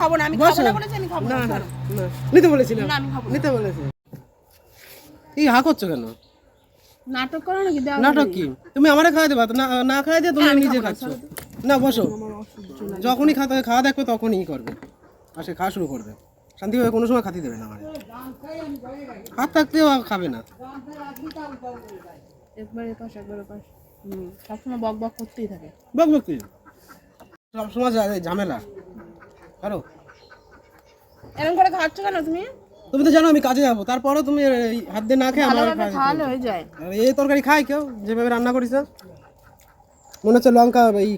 খাব না আমি খাব না বলেছি আমি খাব না না নিতে বলেছিলাম না, আমি খাব নিতে বলেছি। এই হা করছ কেন? নাটক করো নাকি? নাটক কি? তুমি আমারে খাওয়া দেবা তো না না খাওয়া দিয়ে তুমি নিজে খাচ্ছ। না বসো। যখনই খাতে খাওয়া দেখবে তখনই করবে। আর সে খাওয়া শুরু করবে। শান্তিভাবে কোনো সময় খাতি দেবে না আমার। হাত থাকতেও খাবে না। একবার এপাশ একবার সবসময় বক বক করতেই থাকে। বক বক সবসময় ঝামেলা। আরও এরকম করে খাচ্ছ কেন তুমি? তুমি তো জানো আমি কাজে যাব তারপরেও তুমি এই হাত দিয়ে না খেয়ে আমার ভালোভাবে হয়ে যায়। আর এই তরকারি খায় কেউ যেভাবে রান্না করিস মনে হচ্ছে লঙ্কা এই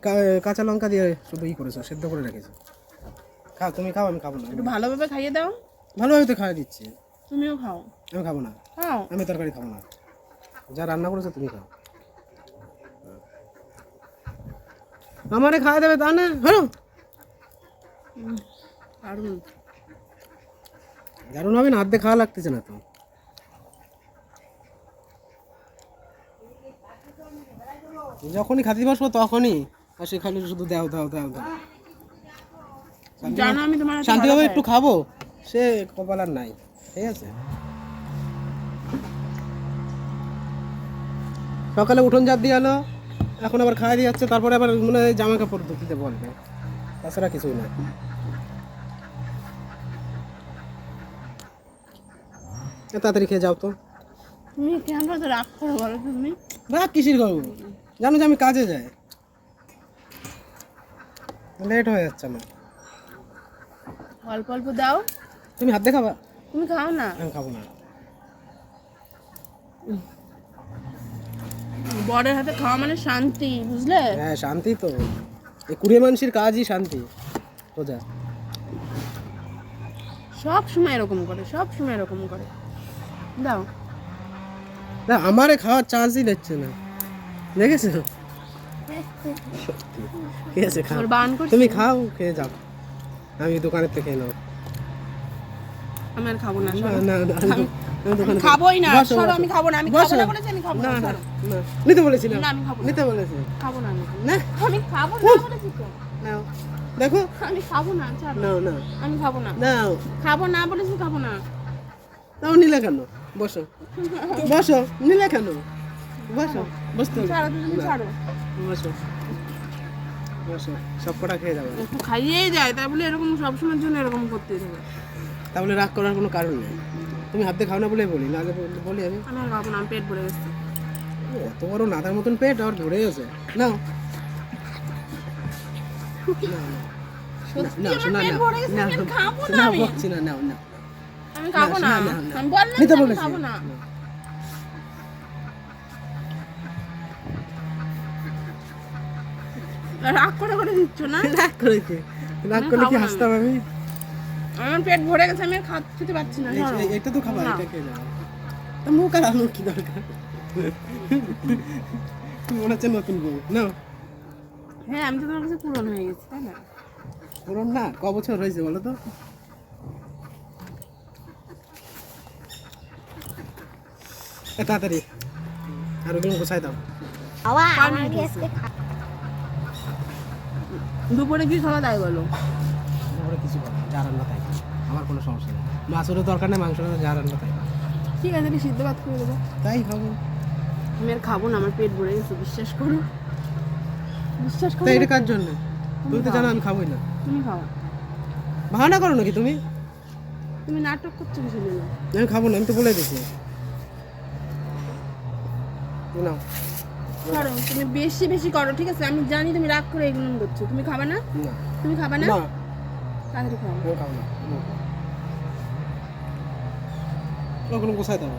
কাঁচা লঙ্কা দিয়ে শুধু ই করেছ সেদ্ধ করে রেখেছো। খাও তুমি খাও আমি খাব না। একটু ভালোভাবে খাইয়ে দাও। ভালোভাবে তো খাওয়া দিচ্ছি। তুমিও খাও। আমি খাব না। খাও। আমি তরকারি খাব না। যা রান্না করেছ তুমি খাও। আমারে খাওয়া দেবে তা না? হ্যাঁ দারুণ দারুণ হবে না? দিয়ে খাওয়া লাগতেছে না তো? যখনই খাতে বসবো তখনই আর সে খালি শুধু দাও দাও দাও দাও। জানো আমি তোমার শান্তিভাবে একটু খাব? সে কপাল আর নাই ঠিক আছে? সকালে উঠোন জাত দিয়ে এলো এখন আবার খাওয়া দিয়ে যাচ্ছে তারপরে আবার মনে হয় জামা কাপড় ধুতে বলবে। তাছাড়া কিছুই না। তাড়াতাড়ি খেয়ে যাও তো। তুমি কেন এত রাগ করো বলো তুমি? রাগ কিসির করব? জানো যে আমি কাজে যাই। লেট হয়ে যাচ্ছে আমার। অল্প অল্প দাও। তুমি হাত দিয়ে খাবা তুমি খাও না? আমি খাব না। বরের হাতে খাওয়া মানে শান্তি বুঝলে? হ্যাঁ শান্তি তো। এই কুড়িয়ে মানুষের কাজই শান্তি। সোজা। সব সময় এরকম করে সব সময় এরকম করে। দাও। না আমারে খাওয়ার চান্সই দিচ্ছে না। দেখেছ? সত্যি। ঠিক আছে খাও তুমি খাও খেয়ে যাও। আমি দোকানের থেকে খেয়ে নেব। আমি আর খাব না না। না খাবোই না সরো আমি খাব না আমি বসো। খাব না বলেছি আমি খাব না না নিতে বলেছিলাম না, আমি খাব নিতে বলেছি। খাব না না। আমি খাব না বলেছি তো। নাও। দেখো। আমি খাব না ছাড়ো। নাও না আমি খাব না। নাও। খাব না বলেছি খাব না। তাও নিলে কেন? বসো। বসো। নিলে কেন? বসো। বসতে ছাড়ো তুমি ছাড়ো। বসো। বসো। সব কটা খেয়ে যাবে। একটু খাইয়েই যায়। তাই বলে এরকম সবসময়ের জন্য এরকম করতে তাহলে রাগ করার কোনো কারণ নেই। তুমি হাত খাও না বলে বলি না বল- আমি আমি। আর খাব না পেট ভরে গেছে। ও, এত বড় নাদার মতন পেট আর ভরে গেছে। নাও রাগ করে করে দিচ্ছ না? রাগ করেছে। রাগ করলে কি হাসতাম আমি? আমার পেট ভরে গেছে আমি আর খা- খেতে পাচ্ছি না। এটা তো খাবার না। এটা খেয়ে যাও। তা মুখ আর আলুর কি দরকার? মনে হচ্ছে নতুন বউ নাও হ্যাঁ আমি তো তোমার কাছে পূরণ হয়ে গেছি তাই না? পুরন না ক বছর হয়েছে বলো তো? এ, তাড়াতাড়ি আর ওগুলো গোছাই দাও দুপুরে কি খাওয়া দায় বলো? যা রান্না তাই আমার কোনো সমস্যা নেই। মাছেরও দরকার নেই মাংসেরও যা রান্না তাই ঠিক আছে আমি সিদ্ধ ভাত করে দেবো। তাই খাব। আমি আর খাব না আমার পেট ভরে গেছে বিশ্বাস করো। বিশ্বাস করো তাই এটা কার জন্য? তুমি তো জানো আমি খাবোই না। তুমি খাও। বাহানা করো নাকি তুমি? তুমি নাটক করছ কিছু জন্য আমি খাব না আমি তো বলে দিয়েছি। নাও। করো তুমি বেশি বেশি করো ঠিক আছে? আমি জানি তুমি রাগ করে এগুলো করছ। তুমি খাবে না? না। তুমি খাবে না। খাও আমি না ওগুলো গোছাই দাও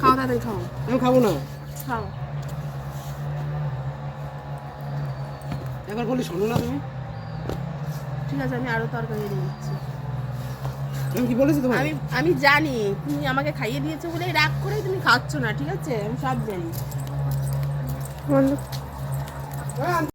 খাও। তাড়াতাড়ি খাও আমি খাব না খাও একবার বলি শোনো না তুমি ঠিক আছে আমি আরও তরকারি দিয়ে দিচ্ছি আমি কি বলেছি তোমার আমি আমি জানি তুমি আমাকে খাইয়ে দিয়েছ বলে রাগ করেই তুমি খাচ্ছ না ঠিক আছে আমি সব জানি